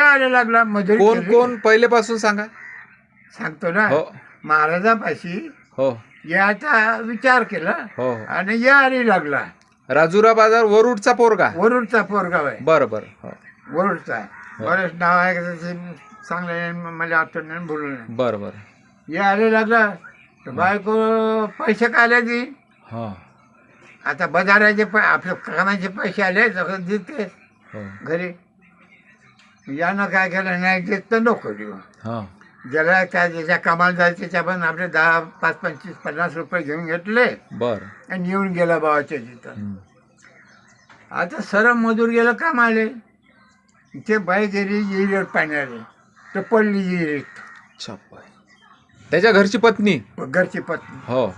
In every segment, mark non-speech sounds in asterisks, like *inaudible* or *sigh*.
यायला लागला मजुरी कोण. कोण? पहिलेपासून सांगा. सांगतो ना हो. महाराजापाशी हो. याचा विचार केला हो. हो आणि यायला लागला. राजुरा बाजार वरुडचा पोरगा. वरुडचा पोरगाव आहे बरं बरं. हो. वरुडचा. बरेच नाव आहे का त्याचे? चांगलं आहे, म- मला आठवण नाही बोलून नाही. बरं बरं. यायला लागला. तर बायको पैसे काय आले ती हो. आता बाजाराचे पै आपले कामाचे पैसे आले तर देते. हो. घरी. यानं काय केलं नाही देत तर नको देऊ. हो. ज्याला त्या ज्याच्या कामाला जायचं त्याच्या पण आपले दहा पाच पंचवीस पन्नास रुपये घेऊन घेतले. बरं. आणि येऊन गेला भावाच्या तिथं. हं. आता सरळ मजूर गेलं काम आले. ते बाई गेली विहिरीवर पाण्याने. तर पडली छप्पन. त्याच्या घरची पत्नी? घरची पत्नी. हो.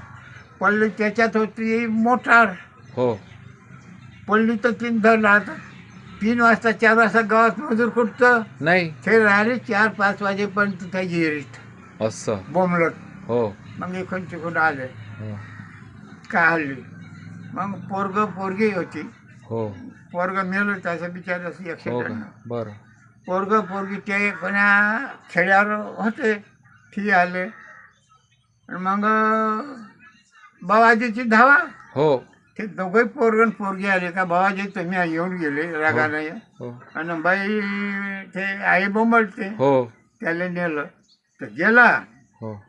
पडली त्याच्यात होती मोटार. हो. पडली तर तीन धरला आता तीन वाजता चार वाजता गावात मजूर कुठतं? नाही. ते राहिले चार पाच वाजेपर्यंत त्या विहिरीत असं. बोंबलत. हो. मग इकडून तिकडून आले. हो. काय हल्ली? मग पोरग पोरगी होती. हो. पोरग मेलो त्याचं बिचार हो का? ॲक्सिडेंट बरं. पोरग पोरगी ते कोण्या खेड्यावर होते ती आले. आणि मग बाबाजीची धावा? हो. ते दोघंही पोरगण पोरगी आले. का बाबाजी तुम्ही येऊन गेले रागाने. हो आणि बाई ते आई बोंबलते. हो. त्याला नेलं. तर गेला. हो.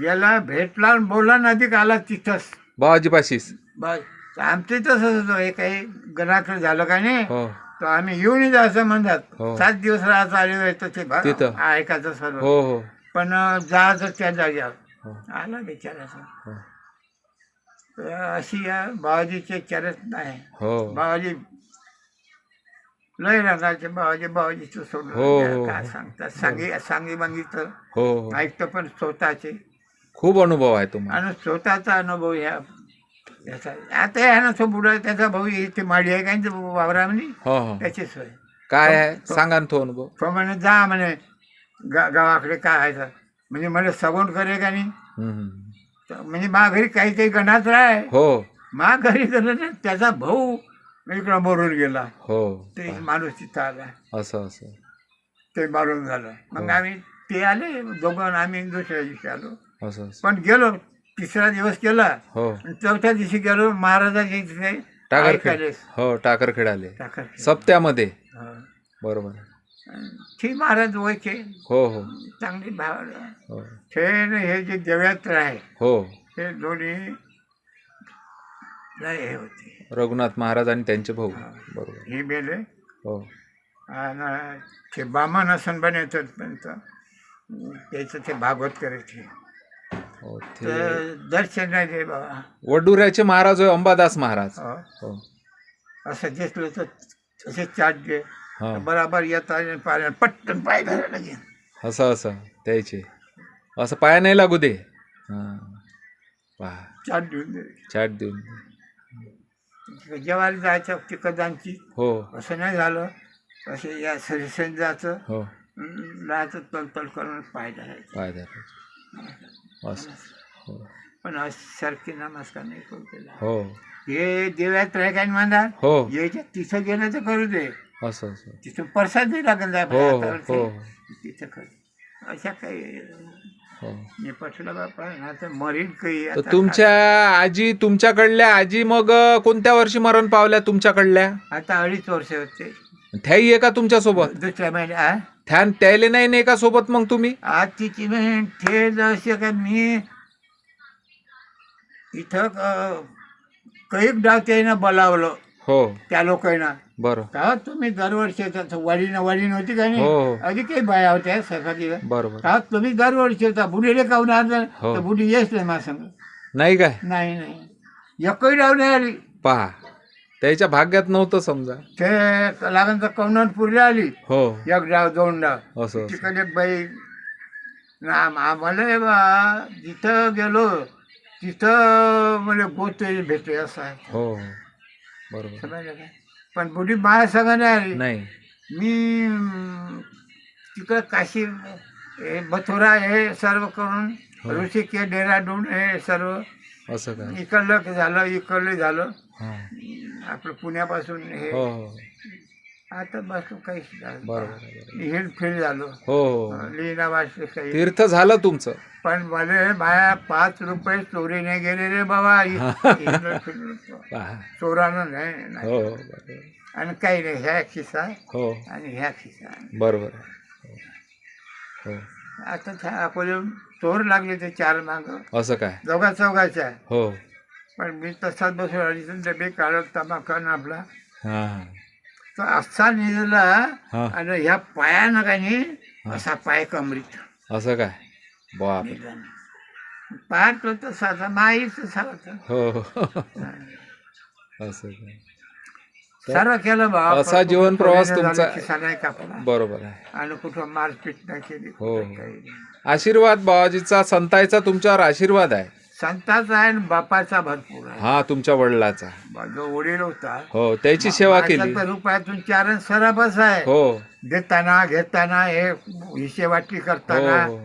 गेला भेटला आणि बोला नदीक आला तिथंच. बाबाजी पाशीस. बस आमचं तसंच होतं. हे काही गणाकडे झालं का नाही? हो. तर आम्ही येऊन जायचं म्हणतात. हो. सात दिवस राहायचं आले होतं ते. ऐकायचं सर्व. हो हो. पण जायचं त्या हो. आला हो. तर अशी या बाबाजीचे चरित नाही. हो. बाबाजी लय रंगाचे बाबाजी बाबाजीचं हो, सोडलं हो, काय हो. सांगतात सांगी सांगी मागितलं हो हो. ऐकतं पण स्वतःचे. खूप अनुभव आहे तुम्हाला. आणि स्वतःचा अनुभव ह्या याचा आता ह्यानं तो बुडा त्याचा भाऊ इथे माडी आहे काय वावरामध्ये? हो हो. त्याची सोय. काय आहे? सांगा ना तो अनुभव. तो म्हणे जा म्हणे गा गावाकडे काय आहे म्हणजे मला सगवण करे का नाही? हं, हं. म्हणजे मा घरी काही काही गणात राह हो. मा घरी गेलं ना त्याचा भाऊ इकडं मरून गेला. हो. ते माणूस तिथं आला असं असं. ते मारून झालं. मग आम्ही ते आले दोघं आम्ही दुसऱ्या दिवशी आलो. असं पण गेलो तिसरा दिवस केला हो. चौथ्या दिवशी गेलो महाराजाच्या तिथे टाकरखेड. हो टाकरखेड आले. सप्त्यामध्ये. हा. बरोबर. ठी महाराज ओळखे. हो हो. चांगली भाव हो. हे न हे जे देवयात्र आहे हो. हे दोन्ही लय हे होते. रघुनाथ महाराज आणि त्यांचे भाऊ. बरोबर. हे बेले हो. आणि ते बामन असन बनवतात पण तो, त्याचं ते भागवत करायचे हो ते तर दर्शन नाही दे बाबा. वडुऱ्याचे महाराज होय अंबादास महाराज. हो. हो. असं दिसलं तर तसे चाट दे. हा. बराबर येता आणि पाय पटकन पाय घालायला लागेल. असं असं. त्याचे. असं पाया नाही लागू दे. हां. पहा. चाट देऊन दे. चाट देऊन जेवायला जायचं तिकडची हो. असं नाही झालं. असे या सरिसन जायचं. हो. राहायचं तलतल करून पाय धरायचं. पाय धरायचे. असं. हो. पण सारखी नमस्कार नाही करू केला हो. हे देव्यात राह काय म्हणतात हो. याच्या तिथं गेलं तर करू दे. असं असं. तिथं लागेल हो हो. हो. तिथं अशा काही हो. मी पटला बापा ना तर मरीन काही तर आता तुमच्या आजी तुमच्याकडल्या आजी मग अं, कोणत्या वर्षी मरण पावल्या तुमच्याकडल्या? आता अडीच वर्ष होते. त्याही आहे का तुमच्यासोबत? दुसऱ्या महिन्या थ्यान त्याले नाही नाही का सोबत मग तुम्ही? आज तिची म्हण ठे जसे का मी इथं क- कैक डाव त्यानं बोलावलं. हो. त्या लोकांना. बरं. का तुम्ही दरवर्षी येतात वाडीनं वाडी नव्हती का नाही? हो. अधिक काही बाया होत्या सकाळी बरोबर. का तुम्ही दरवर्षी होता बुडीले काहून आणलं हो. तर बुडी येस नाही माझ्या संग नाही काय? नाही नाही. एकही डाव नाही आली. पहा त्याच्या भाग्यात नव्हतं समजा. ते लागन तर कवनाटपूरला आली. हो. एक डाव दोन डाव. असं असं. तिकडे एक बाई ना आम- आम्हाला हे बा जिथं गेलो तिथं मला गोत भेटे असं आहे हो हो. बरोबर. समजलं का? पण बुडी माझ्या संग नाही आली. नाही. मी अं, तिकडं काशी हे मथुरा हे सर्व करून हो. ऋषिकेश डेराडून हे सर्व असं काय इकडलं झालं इकडलं झालं. हो. आपलं पुण्यापासून हे हो हो. आता बसलो काहीच नाही. बरोबर. हिल फिल झालो. हो हो. लिहिणं वाचलं काही. तीर्थ झालं तुमचं. पण मला माया पाच रुपये चोरीने गेले रे बाबा. *laughs* पहा. चोरानं नाही नाही. हो हो बरोबर. आणि काही नाही ह्या खिसा हो. आणि ह्या खिसा बरोबर. हो. हो. आता त्या अकोले चोर लागले ते चार माग. असं काय? दोघा चौघाच्या हो. पण मी तसाच बसून अडीचून डबे काढत तमाखा आपला हां. तर असा निघाला हां. आणि ह्या पायानं का नाही असा पाय कमरीत. असं काय? बाप निघाला. पाय तो तसा आता माईच तसा होता. हो हो. असं काय? सारं केलं बा असा जीवन प्रवास तुमचा- खिसा नाही कापला बरोबर आहे. आणि कुठं मारपीट नाही केली हो. कुठं काही नाही. आशीर्वाद बाबाजीचा संताईचा तुमच्यावर आशीर्वाद आहे. संताचा आहे आणि बापाचा भरपूर आहे. हा तुमच्या वडिलाचा. जो वडील होता. हो त्याची सेवा केली. रुपयातून चारण सराबच आहे. हो. देताना घेताना हे हिशेवाटी हो करताना हो.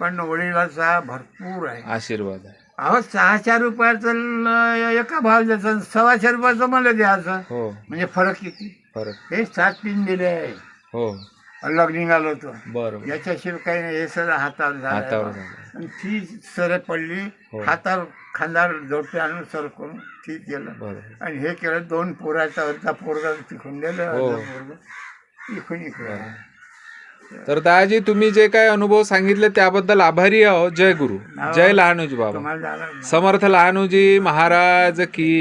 पण वडिलाचा भरपूर आहे. आशीर्वाद आहे. अहो सहाशे रुपयाचं ल- एका भाव द्यायचं सव्वाशे रुपयाचं मला द्यायचं हो. म्हणजे फरक किती? फरक. हे सात तीन दिले. आहे हो. अलग निघालो होतो. बरोबर. याच्याशिवाय काही नाही. हे सर हातावर हातावर झालं आणि ती सर पडली. हो. हातावर खांदार जोडपे आणून सर करून ती केलं बरोबर. आणि हे केलं दोन पोराचा वरचा पोरगा तिकून दिलं हो. अर्धा पोरगं इकून इकडं तर दादाजी तुम्ही जे काही अनुभव सांगितले त्याबद्दल आभारी आहो जय गुरु. जय लहानूजी बाबा. तुम्हाला झालं समर्थ लहानूजी महाराज की